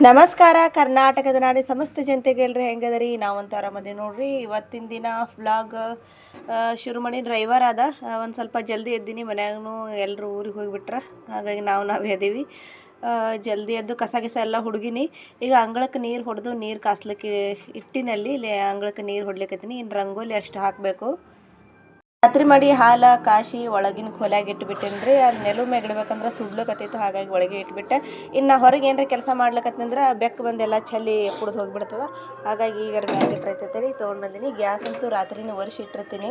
ನಮಸ್ಕಾರ, ಕರ್ನಾಟಕದ ನಾಡಿ ಸಮಸ್ತ ಜನತೆಗೆ ಎಲ್ರಿ ಹೆಂಗದರಿ? ನಾವಂತೂ ಆರಾಮದಿ ನೋಡ್ರಿ, ಇವತ್ತಿನ ದಿನ ಫ್ಲಾಗ್ ಶುರು ಮಾಡಿ ಡ್ರೈವರ್ ಅದ ಒಂದು ಸ್ವಲ್ಪ ಜಲ್ದಿ ಎದ್ದೀನಿ ಮನ್ಯಾಗೂ ಎಲ್ಲರೂ ಊರಿಗೆ ಹೋಗಿಬಿಟ್ರ. ಹಾಗಾಗಿ ನಾವು ನಾವು ಎದ್ದೀವಿ ಜಲ್ದಿ ಎದ್ದು ಕಸ ಗಿಸ ಎಲ್ಲ ಹುಡುಗಿನಿ. ಈಗ ಅಂಗಳಕ್ಕೆ ನೀರು ಹೊಡೆದು ನೀರು ಕಾಸ್ಲಿಕ್ಕೆ ಇಟ್ಟಿನಲ್ಲಿ, ಇಲ್ಲಿ ಅಂಗಳಕ್ಕೆ ನೀರು ಹೊಡ್ಲಿಕ್ಕತ್ತೀನಿ ಇನ್ನು ರಂಗೋಲಿ ಅಷ್ಟು ಹಾಕಬೇಕು. ರಾತ್ರಿ ಮಾಡಿ ಹಾಲ, ಕಾಶಿ ಒಳಗಿನ ಖೋಲಾಗಿ ಇಟ್ಬಿಟ್ಟೇನ್ರಿ ಅಲ್ಲಿ ನೆಲು ಮ್ಯಾಗ ಸುಡ್ಲಕತ್ತೈತು ಹಾಗಾಗಿ ಒಳಗೆ ಇಟ್ಬಿಟ್ಟೆ. ಇನ್ನು ಹೊರಗೆ ಏನ್ರ ಕೆಲಸ ಮಾಡ್ಲಕತ್ತಂದ್ರೆ ಬೆಕ್ಕು ಬಂದೆಲ್ಲ ಚಳಿ ಕುಡ್ದು ಹೋಗ್ಬಿಡ್ತದೆ. ಹಾಗಾಗಿ ಈಗ ಮ್ಯಾಗ ಇಟ್ಟಿರ್ತೈತೆ ರೀ, ತೊಗೊಂಡು ಬಂದೀನಿ. ಗ್ಯಾಸ್ ಅಂತೂ ರಾತ್ರಿನೂ ಒರೆಸಿ ಇಟ್ಟಿರ್ತೀನಿ.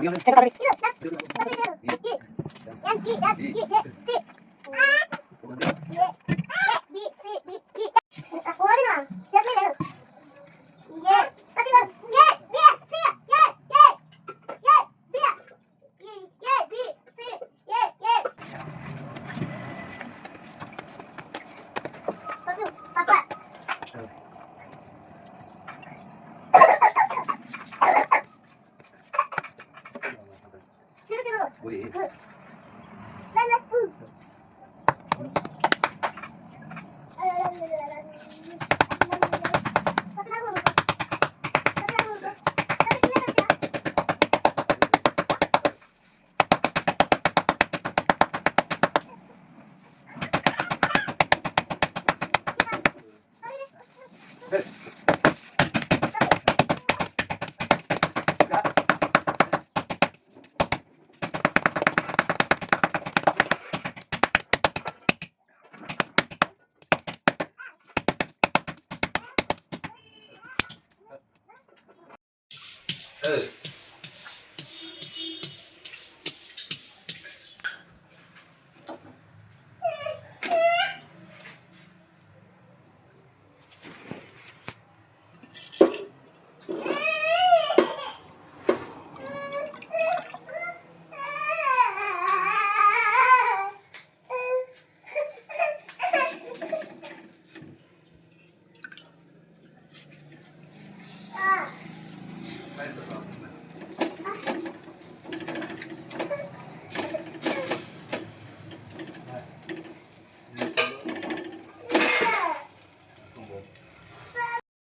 Yeah. Thank you.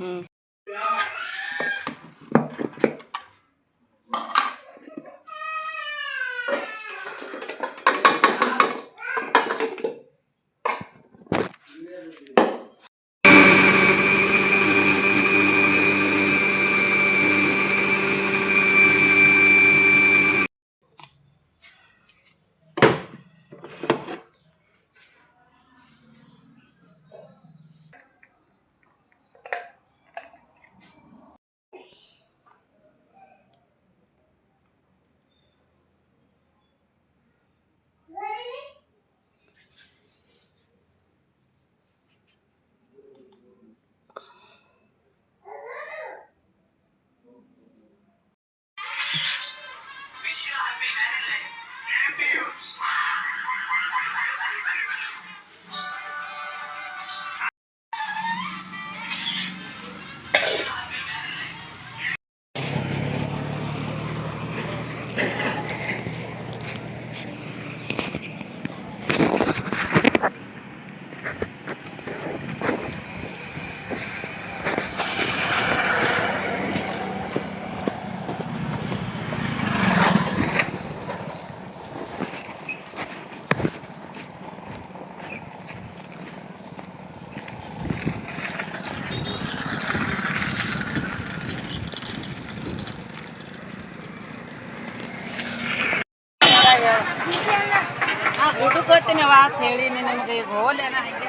Mm-hmm. ಹುಡುಕೋತೀನಿ ವಾತ್ ಹೇಳಿ ನಿಮಗೆ ಈಗ ಹೋಲೇನ ಹಂಗೆ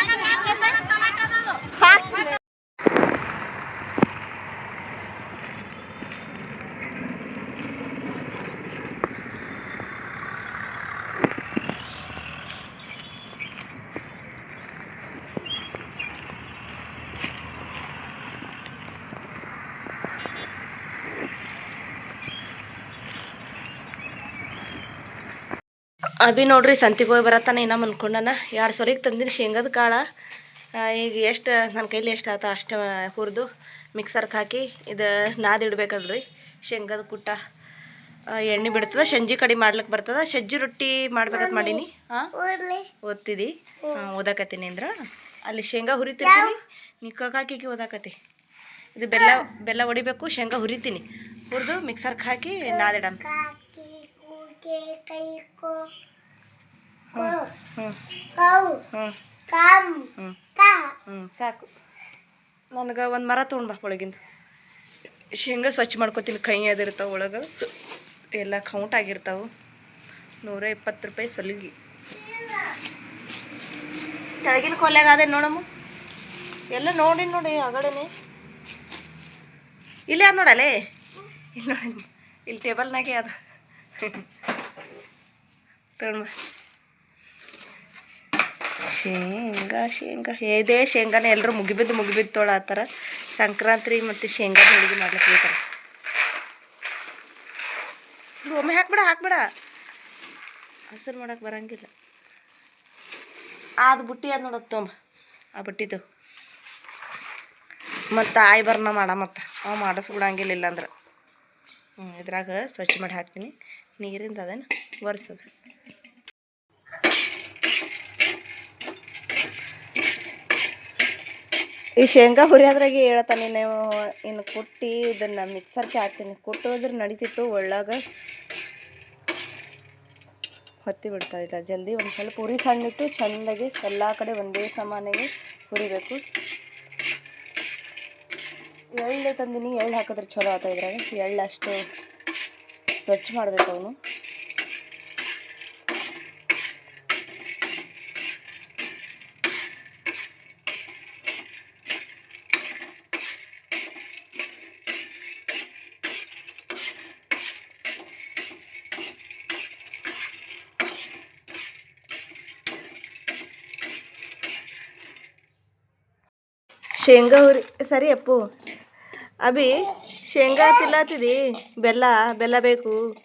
ಅಭಿ ನೋಡ್ರಿ ಸಂತಿಗೆ ಹೋಗಿ ಬರತ್ತಾನ ಇನ್ನ ಅನ್ಕೊಂಡನ ಎರಡು ಸೊಲಿಗೆ ತಂದಿನಿ ಶೇಂಗದ ಕಾಳು. ಈಗ ಎಷ್ಟು ನನ್ನ ಕೈಲಿ ಎಷ್ಟು ಆತ ಅಷ್ಟು ಹುರಿದು ಮಿಕ್ಸರ್ಗೆ ಹಾಕಿ ಇದು ನಾದಿಡ್ಬೇಕಲ್ರಿ ಶೇಂಗದ ಕುಟ್ಟ. ಎಣ್ಣೆ ಬಿಡ್ತದ ಸಂಜೆ ಕಡಿ ಮಾಡ್ಲಿಕ್ಕೆ ಬರ್ತದ. ಸಜ್ಜಿ ರೊಟ್ಟಿ ಮಾಡ್ಬೇಕಂತ ಮಾಡೀನಿ. ಹಾಂ ಓದ್ತಿದಿ? ಹಾಂ ಓದಾಕತ್ತೀನಿ ಅಂದ್ರ. ಅಲ್ಲಿ ಶೇಂಗಾ ಹುರಿತಿರ್ತೀನಿ. ನಿಕ್ಕಾಗ ಹಾಕಿ ಓದಾಕತಿ ಇದು ಬೆಲ್ಲ ಬೆಲ್ಲ ಹೊಡಿಬೇಕು ಶೇಂಗಾ ಹುರಿತೀನಿ. ಹುರಿದು ಮಿಕ್ಸರ್ಗೆ ಹಾಕಿ ನಾದಿಡಮ್ ಹ್ಞೂ ಸಾಕು ನನಗೆ ಒಂದು ಮರ ತೊಗೊಂಡ್ಬಾ ಒಳಗಿಂದ ಶೇಂಗ ಸ್ವಚ್ಛ ಮಾಡ್ಕೊತೀನಿ ಕೈ ಅದಿರ್ತಾವೆ ಒಳಗೆ ಎಲ್ಲ ಕೌಂಟ್ ಆಗಿರ್ತಾವೆ ನೂರ ಇಪ್ಪತ್ತು ರೂಪಾಯಿ ಸೊಲಿಗಿ ತೆಳಗಿನ ಕೊಲ್ಯಾಗ ಅದೇ ನೋಡಮ್ಮ ಎಲ್ಲ ನೋಡಿ ನೋಡಿ ಆಗಡನೆ ಇಲ್ಲೇ ಅದು ನೋಡಲೇ ಇಲ್ಲಿ ನೋಡಿ ಇಲ್ಲಿ ಟೇಬಲ್ನಾಗೆ ಅದ ತಗೊಂಡ್ ಬಾ. ಶೇಂಗಾ ಶೇಂಗಾ. ಇದೇ ಶೇಂಗಾನ ಎಲ್ಲರೂ ಮುಗಿಬಿದ್ದು ಮುಗಿಬಿದ್ದು ತೋಳ ಆತರ ಸಂಕ್ರಾಂತಿ ಮತ್ತು ಶೇಂಗಾ ಹೋಳಿಗೆ ಮಾಡ್ಲಿಕ್ಕೆ ಹೇಳ್ತಾರೆ. ಒಮ್ಮೆ ಹಾಕ್ಬೇಡ, ಹಾಕ್ಬಿಡ. ಹಸಿರು ಮಾಡಕ್ಕೆ ಬರಂಗಿಲ್ಲ. ಅದು ಬುಟ್ಟಿ ಅದು ನೋಡೋದು ತೊಂಬ ಆ ಬುಟ್ಟಿದು. ಮತ್ತು ಆಯ್ ಬರ್ನ ಮಾಡ ಮತ್ತು. ಅವು ಮಾಡಿಸ್ಬಿಡಂಗಿಲ್ಲ ಇಲ್ಲಾಂದ್ರೆ. ಹ್ಞೂ ಇದ್ರಾಗ ಸ್ವಚ್ಛ ಮಾಡಿ ಹಾಕ್ತೀನಿ. ನೀರಿಂದ ಅದೇನು ಒರೆಸೋದು. ಈ ಶೇಂಗಾ ಹುರಿಯೋದ್ರಾಗೆ ಹೇಳ್ತಾನೆ, ನೀವು ಇನ್ನು ಕುಟ್ಟಿ ಇದನ್ನು ಮಿಕ್ಸರ್ಗೆ ಹಾಕ್ತೀನಿ. ಕುಟ್ಟೋದ್ರೆ ನಡೀತಿತ್ತು ಒಳ್ಳಾಗ ಹೊತ್ತಿ ಬಿಡ್ತಾ ಇಲ್ಲ. ಜಲ್ದಿ ಒಂದು ಸ್ವಲ್ಪ ಉರಿ ಸಣ್ಣಿಟ್ಟು ಚಂದಾಗಿ ಎಲ್ಲ ಕಡೆ ಒಂದೇ ಸಮಾನಾಗಿ ಹುರಿಬೇಕು. ಎಳ್ಳು ತಂದಿನಿ, ಎಳ್ಳು ಹಾಕಿದ್ರೆ ಚಲೋ ಆತ ಇದ್ರಾಗ. ಎಳ್ಳು ಅಷ್ಟು ಸ್ವಚ್ಛ ಮಾಡಬೇಕು ಅವನು. ಶೇಂಗಾ ಹುರಿ ಸರಿ ಅಪ್ಪು. ಅಭಿ, ಶೇಂಗಾ ತಿಲ್ಲತ್ತಿದಿ ಬೆಲ್ಲ ಬೆಲ್ಲ ಬೇಕು.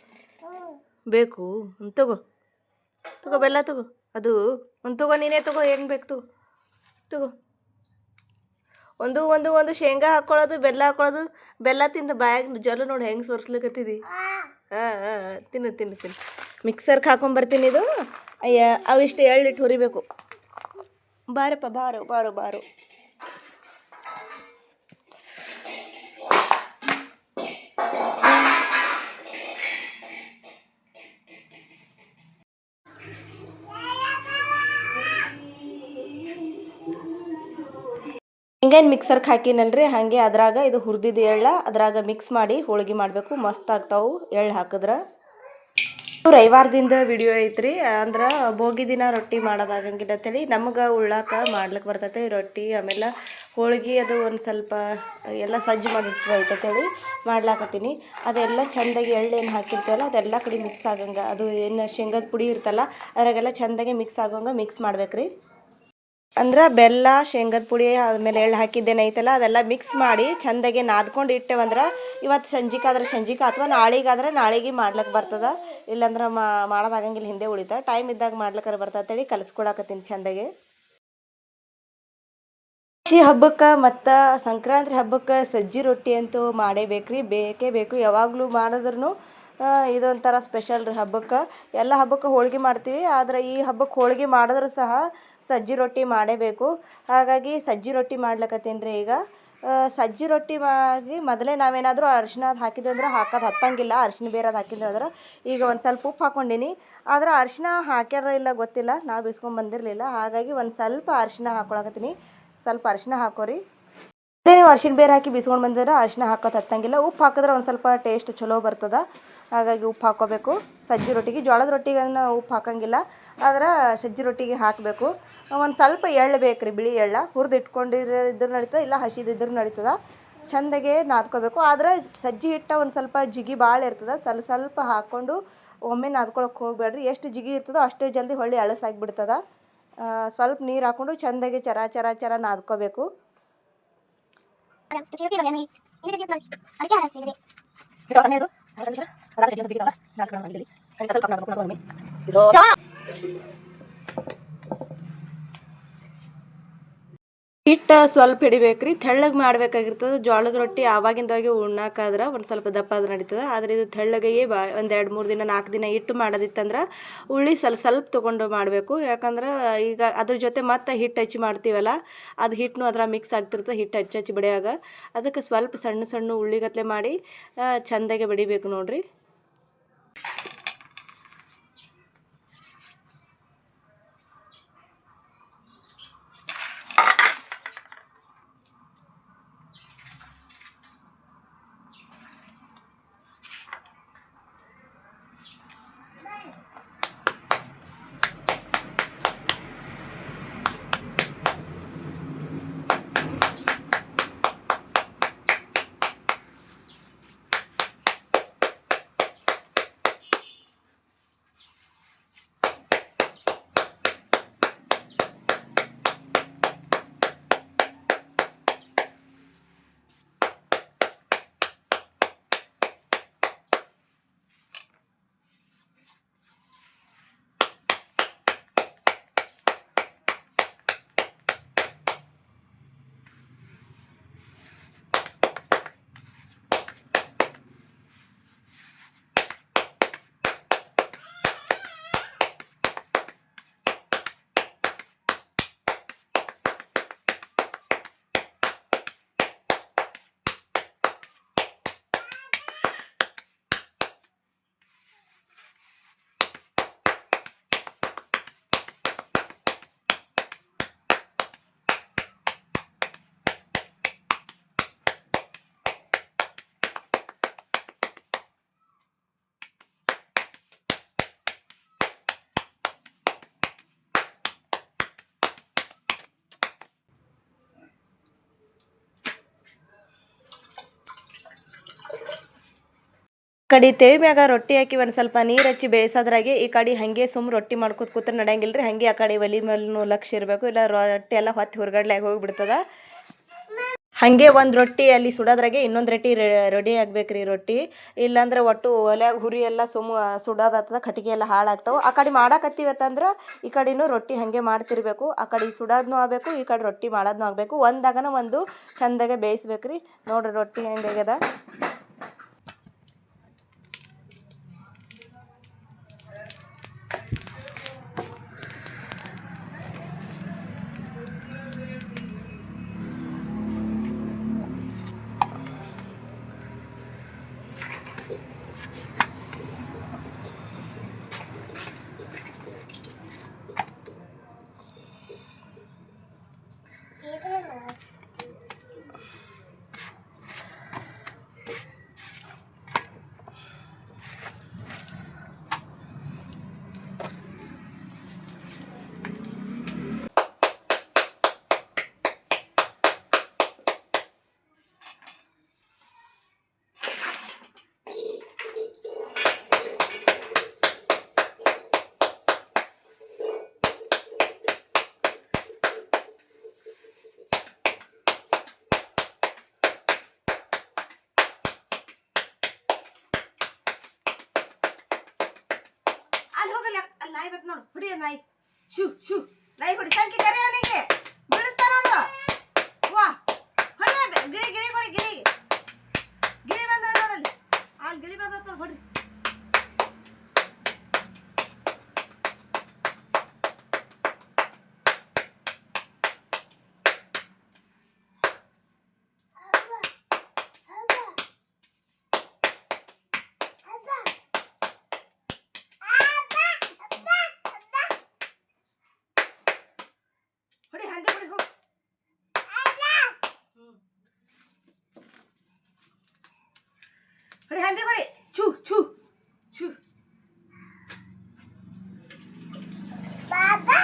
ಬೇಕು. ತಗೋ. ತಗೋ ಬೆಲ್ಲ ತಗೋ. ಅದು ಒಂದು ತಗೋ, ನೀನೇ ತಗೋ, ಏನು ಬೇಕು ತಗೋ. ತಗೋ. ಒಂದು ಒಂದು ಒಂದು ಶೇಂಗಾ ಹಾಕ್ಕೊಳ್ಳೋದು ಬೆಲ್ಲ ಹಾಕ್ಕೊಳ್ಳೋದು ಬೆಲ್ಲ ತಿಂದು ಬಾಯಾಗ ಜಲ್ಲು ನೋಡಿ ಹೆಂಗೆ ಸೋರ್ಸ್ಲಿಕತ್ತಿದಿ? ಹಾಂ ಹಾಂ ತಿನ್ನು ತಿನ್ನು ತಿನ್ನು. ಮಿಕ್ಸರ್ಗೆ ಹಾಕೊಂಬರ್ತೀನಿ ಇದು. ಅಯ್ಯ, ಅವಿಷ್ಟು ಎಳ್ಳಿಟ್ಟು ಹುರಿಬೇಕು. ಬಾರಪ್ಪ, ಬಾರು ಬಾರು ಬಾರು. ಹಿಂಗೇನು ಮಿಕ್ಸರ್ಗೆ ಹಾಕಿನಲ್ರಿ? ಹಾಗೆ ಅದ್ರಾಗ ಇದು ಹುರಿದಿದ್ದು ಎಳ್ಳ ಅದ್ರಾಗ ಮಿಕ್ಸ್ ಮಾಡಿ ಹೋಳಿಗೆ ಮಾಡಬೇಕು. ಮಸ್ತ್ ಆಗ್ತಾವೆ ಎಳ್ಳು ಹಾಕಿದ್ರೆ. ರವಿವಾರದಿಂದ ವಿಡಿಯೋ ಐತ್ರಿ. ಅಂದ್ರೆ ಭೋಗಿ ದಿನ ರೊಟ್ಟಿ ಮಾಡೋದಾಗಂಗಿಲ್ಲ ಅಂತೇಳಿ ನಮಗೆ ಉಳ್ಳಾಕ ಮಾಡ್ಲಿಕ್ಕೆ ಬರ್ತೈತೆ ರೊಟ್ಟಿ, ಆಮೇಲೆ ಹೋಳಿಗೆ ಅದು ಒಂದು ಸ್ವಲ್ಪ ಎಲ್ಲ ಸಜ್ಜು ಮಾಡಿರ್ತೈತೇಳಿ ಮಾಡ್ಲಾಕತ್ತೀನಿ. ಅದೆಲ್ಲ ಚೆಂದಾಗಿ ಎಳ್ಳೇನು ಹಾಕಿರ್ತೀವಲ್ಲ, ಅದೆಲ್ಲ ಕಡೆ ಮಿಕ್ಸ್ ಆಗಂಗೆ. ಅದು ಏನು ಶೇಂಗದ ಪುಡಿ ಇರ್ತಲ್ಲ, ಅದ್ರಾಗೆಲ್ಲ ಚೆಂದಾಗಿ ಮಿಕ್ಸ್ ಆಗೋಂಗೆ ಮಿಕ್ಸ್ ಮಾಡ್ಬೇಕ್ರಿ. ಅಂದ್ರೆ ಬೆಲ್ಲ, ಶೇಂಗದ ಪುಡಿ ಆಮೇಲೆ ಎಳ್ಳು ಹಾಕಿದ್ದೇನೈತಲ್ಲ ಅದೆಲ್ಲ ಮಿಕ್ಸ್ ಮಾಡಿ ಚಂದಗೆ ನಾದ್ಕೊಂಡು ಇಟ್ಟೇವಂದ್ರೆ ಇವತ್ತು ಸಂಜಿಕಾದ್ರೆ ಸಂಜಿಕ ಅಥವಾ ನಾಳೆಗಾದ್ರೆ ನಾಳೆಗೆ ಮಾಡ್ಲಿಕ್ಕೆ ಬರ್ತದ. ಇಲ್ಲಾಂದ್ರೆ ಮಾಡೋದಾಗಂಗಿಲ್ಲ ಹಿಂದೆ ಉಳಿತ. ಟೈಮ್ ಇದ್ದಾಗ ಮಾಡ್ಲಿಕ್ಕಾರ ಬರ್ತೈತೇಳಿ ಕಲ್ಸ್ಕೊಳಕತ್ತೀನಿ ಚಂದಗೆ. ಕೃಷಿ ಹಬ್ಬಕ್ಕೆ ಮತ್ತು ಸಂಕ್ರಾಂತಿ ಹಬ್ಬಕ್ಕೆ ಸಜ್ಜಿ ರೊಟ್ಟಿ ಅಂತೂ ಮಾಡೇಬೇಕ್ರಿ ಬೇಕೇ ಬೇಕು, ಯಾವಾಗಲೂ ಮಾಡಿದ್ರೂ ಇದೊಂಥರ ಸ್ಪೆಷಲ್ ರೀ ಹಬ್ಬಕ್ಕೆ. ಎಲ್ಲ ಹಬ್ಬಕ್ಕೆ ಹೋಳಿಗೆ ಮಾಡ್ತೀವಿ, ಆದರೆ ಈ ಹಬ್ಬಕ್ಕೆ ಹೋಳಿಗೆ ಮಾಡಿದ್ರೂ ಸಹ ಸಜ್ಜಿ ರೊಟ್ಟಿ ಮಾಡೇಬೇಕು. ಹಾಗಾಗಿ ಸಜ್ಜಿ ರೊಟ್ಟಿ ಮಾಡ್ಲಕತ್ತೀನಿ ರೀ ಈಗ? ಸಜ್ಜಿ ರೊಟ್ಟಿ ಮಾಡಿ ಮೊದಲೇ ನಾವೇನಾದರೂ ಅರಿಶಿನ ಅದು ಅಂದ್ರೆ ಹಾಕೋದು ಹತ್ತಂಗಿಲ್ಲ ಅರಿಶಿನ ಬೇರೆ ಅದು ಹಾಕಿದ್ವಿ ಅಂದ್ರೆ ಈಗ ಒಂದು ಸ್ವಲ್ಪ ಉಪ್ಪು ಹಾಕ್ಕೊಂಡಿನಿ ಆದ್ರೆ ಅರಿಶಿನ ಹಾಕ್ಯಾರ ಇಲ್ಲ ಗೊತ್ತಿಲ್ಲ, ನಾವು ಬಿಸ್ಕೊಂಡ್ ಬಂದಿರಲಿಲ್ಲ. ಹಾಗಾಗಿ ಒಂದು ಸ್ವಲ್ಪ ಅರಿಶಿನ ಹಾಕೊಳಕತ್ತೀನಿ. ಸ್ವಲ್ಪ ಅರಿಶಿನ ಹಾಕೋರಿ. ನೀವು ಅರ್ಶಿಣ ಬೇರೆ ಹಾಕಿ ಬಿಸ್ಕೊಂಡು ಬಂದಿದ್ರೆ ಅರಿಶಿನ ಹಾಕೋದು ಹತ್ತಂಗಿಲ್ಲ. ಉಪ್ಪು ಹಾಕಿದ್ರೆ ಒಂದು ಸ್ವಲ್ಪ ಟೇಸ್ಟ್ ಚಲೋ ಬರ್ತದ. ಹಾಗಾಗಿ ಉಪ್ಪು ಹಾಕೋಬೇಕು. ಸಜ್ಜಿ ರೊಟ್ಟಿಗೆ, ಜೋಳದ ರೊಟ್ಟಿಗೆ ಅದನ್ನು ಉಪ್ಪು ಹಾಕಂಗಿಲ್ಲ. ಆದ್ರೆ ಸಜ್ಜಿ ರೊಟ್ಟಿಗೆ ಹಾಕಬೇಕು. ಒಂದು ಸ್ವಲ್ಪ ಎಳ್ಳು ಬೇಕು ರೀ ಬಿಳಿ ಎಳ್ಳ. ಹುರಿದು ಇಟ್ಕೊಂಡಿರೋ ಇದ್ರೂ ನಡೀತದ, ಇಲ್ಲ ಹಸಿದಿದ್ರು ನಡೀತದೆ. ಚೆಂದಾಗೆ ನಾದ್ಕೋಬೇಕು. ಆದ್ರೆ ಸಜ್ಜಿ ಹಿಟ್ಟ ಒಂದು ಸ್ವಲ್ಪ ಜಿಗಿ ಭಾಳ ಇರ್ತದೆ. ಸ್ವಲ್ಪ ಸ್ವಲ್ಪ ಹಾಕ್ಕೊಂಡು ಒಮ್ಮೆ ನಾದ್ಕೊಳಕ್ಕೆ ಹೋಗ್ಬೇಡ್ರಿ. ಎಷ್ಟು ಜಿಗಿ ಇರ್ತದೋ ಅಷ್ಟೇ ಜಲ್ದಿ ಹೊಳ್ಳಿ ಅಳಸಾಗಿಬಿಡ್ತದೆ. ಸ್ವಲ್ಪ ನೀರು ಹಾಕ್ಕೊಂಡು ಚೆಂದಾಗಿ ಚರ ಚರ ಚರ ನಾದ್ಕೋಬೇಕು. ಇದು ಹಿಟ್ಟು ಸ್ವಲ್ಪ ಹಿಡಿಬೇಕು ರೀ ತೆಳ್ಳಗೆ ಮಾಡ್ಬೇಕಾಗಿರ್ತದೆ. ಜೋಳದ ರೊಟ್ಟಿ ಆವಾಗಿಂದಾಗೆ ಉಣ್ಣಾಕಾದ್ರೆ ಒಂದು ಸ್ವಲ್ಪ ದಪ್ಪ ಅದು ನಡೀತದೆ. ಆದರೆ ಇದು ತೆಳ್ಳಗೆ ಬಾ ಒಂದು ಎರಡು ಮೂರು ದಿನ ನಾಲ್ಕು ದಿನ ಹಿಟ್ಟು ಮಾಡೋದಿತ್ತಂದ್ರೆ ಉಳ್ಳಿ ಸ್ವಲ್ಪ ಸ್ವಲ್ಪ ತೊಗೊಂಡು ಮಾಡಬೇಕು. ಯಾಕಂದ್ರೆ ಈಗ ಅದ್ರ ಜೊತೆ ಮತ್ತೆ ಹಿಟ್ಟು ಹಚ್ಚಿ ಮಾಡ್ತೀವಲ್ಲ, ಅದು ಹಿಟ್ಟನು ಅದ್ರ ಮಿಕ್ಸ್ ಆಗ್ತಿರ್ತದೆ ಹಿಟ್ಟು ಹಚ್ಚಿ ಹಚ್ಚಿ ಬಡಿಯಾಗ ಅದಕ್ಕೆ ಸ್ವಲ್ಪ ಸಣ್ಣ ಸಣ್ಣ ಉಳ್ಳಿಗತ್ಲೆ ಮಾಡಿ ಚಂದಾಗೆ ಬಡಿಬೇಕು ನೋಡ್ರಿ. ಕಡಿ ತೇವಿ ಮ್ಯಾಗ ರೊಟ್ಟಿ ಹಾಕಿ ಒಂದು ಸ್ವಲ್ಪ ನೀರು ಹಚ್ಚಿ ಬೇಯಿಸೋದ್ರಾಗೆ ಈ ಕಡೆ ಹಾಗೆ ಸುಮ್ಮ ರೊಟ್ಟಿ ಮಾಡ್ಕೊತ ಕೂತ್ರೆ ನಡೆಯಂಗಿಲ್ಲ ರೀ ಹಾಗೆ ಆ ಕಡೆ ಒಲಿ ಮೇಲೂ ಲಕ್ಷ ಇರಬೇಕು, ಇಲ್ಲ ರೊಟ್ಟಿ ಎಲ್ಲ ಹೊತ್ತು ಹೊರಗಡ್ಲಾಗ ಹೋಗಿಬಿಡ್ತದ. ಹಾಗೆ ಒಂದು ರೊಟ್ಟಿ ಅಲ್ಲಿ ಸುಡೋದ್ರಾಗೆ ಇನ್ನೊಂದು ರೊಟ್ಟಿ ರೆಡಿ ಆಗ್ಬೇಕು ರೀ ರೊಟ್ಟಿ. ಇಲ್ಲಾಂದ್ರೆ ಒಟ್ಟು ಒಲೆಯಾಗ ಹುರಿ ಎಲ್ಲ ಸುಮ್ಮ ಸುಡೋದಾಗ್ತದ ಕಟ್ಟಿಗೆ ಎಲ್ಲ ಹಾಳಾಗ್ತಾವೆ. ಆ ಕಡೆ ಮಾಡಾಕತ್ತೀವತ್ತಂದ್ರೆ ಈ ಕಡೆನೂ ರೊಟ್ಟಿ ಹಾಗೆ ಮಾಡ್ತಿರ್ಬೇಕು. ಆ ಕಡೆ ಸುಡೋದನ್ನೂ ಆಗಬೇಕು, ಈ ಕಡೆ ರೊಟ್ಟಿ ಮಾಡೋದನ್ನೂ ಆಗಬೇಕು. ಒಂದಾಗನ ಒಂದು ಚಂದಾಗೆ ಬೇಯಿಸ್ಬೇಕು ರೀ ನೋಡ್ರಿ ರೊಟ್ಟಿ ಹೆಂಗಾಗ್ಯದ ಹೋಗಲ್ಲ ಅಲ್ಲಿ, ನಾಯಿ ಬತ್ ನೋಡು. ನಾಯಿ. ಶೂ ಶೂ ನಾಯಿ ಹೊಡಿ ಅವನಿಗೆ ಬೀಳಿಸ್ತಾನ ಅದು ವಾ. ಹೊಡಿ ಆ ಬೆ- ಗಿಳಿ ಗಿಳಿ ಕೊಡಿ, ಗಿಳಿ. ಗಿಳಿ ಬಂದ ನೋಡಲ್ಲಿ. ಅಲ್ಲಿ ಗಿಳಿ ಬಂದ ನೋಡು করে হ্যান্ডে করে ছু ছু ছু বাবা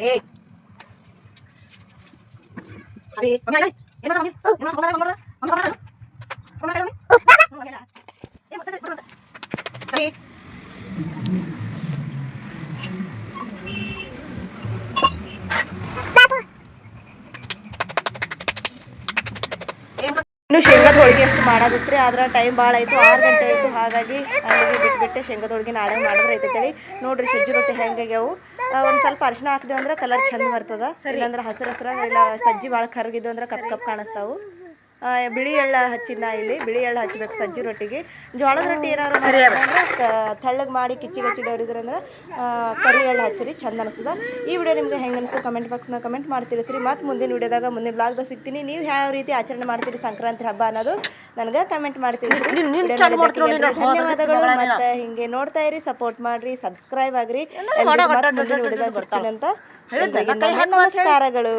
Eh. Hari, kami lagi. Ini mana kami? Ini mana kami? Kami kami. ಇನ್ನು ಶೇಂಗಾದ ಹೋಳಿಗೆ ಅಷ್ಟು ಮಾಡೋದಿತ್ರಿ, ಆದ್ರೆ ಟೈಮ್ ಭಾಳ ಆಯಿತು, ಆರು ಗಂಟೆ ಆಯಿತು, ಹಾಗಾಗಿ ಅಲ್ಲಿಗೆ ಬಿಟ್ಬಿಟ್ಟೆ ಶೇಂಗಾದ ಹೋಳಿಗೆ ನಾಳೆ ಮಾಡಿದ್ರೆ ಐತೈತೇಳಿ ನೋಡ್ರಿ ಸಜ್ಜಿ ರೊಟ್ಟಿ ಹೆಂಗಾಗ್ಯಾವು ಒಂದು ಸ್ವಲ್ಪ ಅರಿಶಿನ ಹಾಕಿದೆ ಅಂದ್ರೆ ಕಲರ್ ಚಂದ ಬರ್ತದ, ಇಲ್ಲಾಂದ್ರೆ ಹಸಿರು ಹಸಿರ ಇಲ್ಲ ಸಜ್ಜಿ ಭಾಳ ಕರ್ಗಿದ್ದು ಅಂದ್ರೆ ಕಪ್ ಕಪ್ ಕಾಣಿಸ್ತಾವು. ಬಿಳಿ ಎಳ್ಳ ಹಚ್ಚಿನ ಇಲ್ಲಿ. ಬಿಳಿ ಎಳ್ಳು ಹಚ್ಚಬೇಕು ಸಜ್ಜಿ ರೊಟ್ಟಿಗೆ. ಜೋಳದ ರೊಟ್ಟಿ ಏನಾದ್ರು ಅಂದ್ರೆ ತಳ್ಳಗೆ ಮಾಡಿ ಕಿಚ್ಚಿ ಗಚ್ಚಿ ಡೋರಿದ್ರಂದ್ರೆ ಕರಿ ಎಳ್ಳು ಹಚ್ಚಿರಿ ಚಂದ ಅನಿಸ್ತದ. ಈ ವಿಡಿಯೋ ನಿಮ್ಗೆ ಹೆಂಗೆ ಅನಿಸ್ತು ಕಮೆಂಟ್ ಬಾಕ್ಸ್ನಾಗ ಕಮೆಂಟ್ ಮಾಡ್ತೀರಿ ಮತ್ತು ಮುಂದಿನ ವಿಡಿಯೋದಾಗ ಮುಂದಿನ ಬ್ಲಾಗ್ದಾಗ ಸಿಗ್ತೀನಿ. ನೀವು ಯಾವ ರೀತಿ ಆಚರಣೆ ಮಾಡ್ತೀರಿ ಸಂಕ್ರಾಂತಿ ಹಬ್ಬ ಅನ್ನೋದು ನನಗೆ ಕಮೆಂಟ್ ಮಾಡ್ತೀನಿ ಧನ್ಯವಾದಗಳು. ಮತ್ತೆ ಹಿಂಗೆ ನೋಡ್ತಾ ಇರಿ ಸಪೋರ್ಟ್ ಮಾಡ್ರಿ ಸಬ್ಸ್ಕ್ರೈಬ್ ಆಗ್ರಿ. ಎಲ್ರಿಗೂ ಮತ್ತ್ ಮುಂದಿನ ವಿಡಿಯೋದಾಗ ಸಿಗ್ತೀನಿ ಅಂತ ನಮಸ್ಕಾರಗಳು.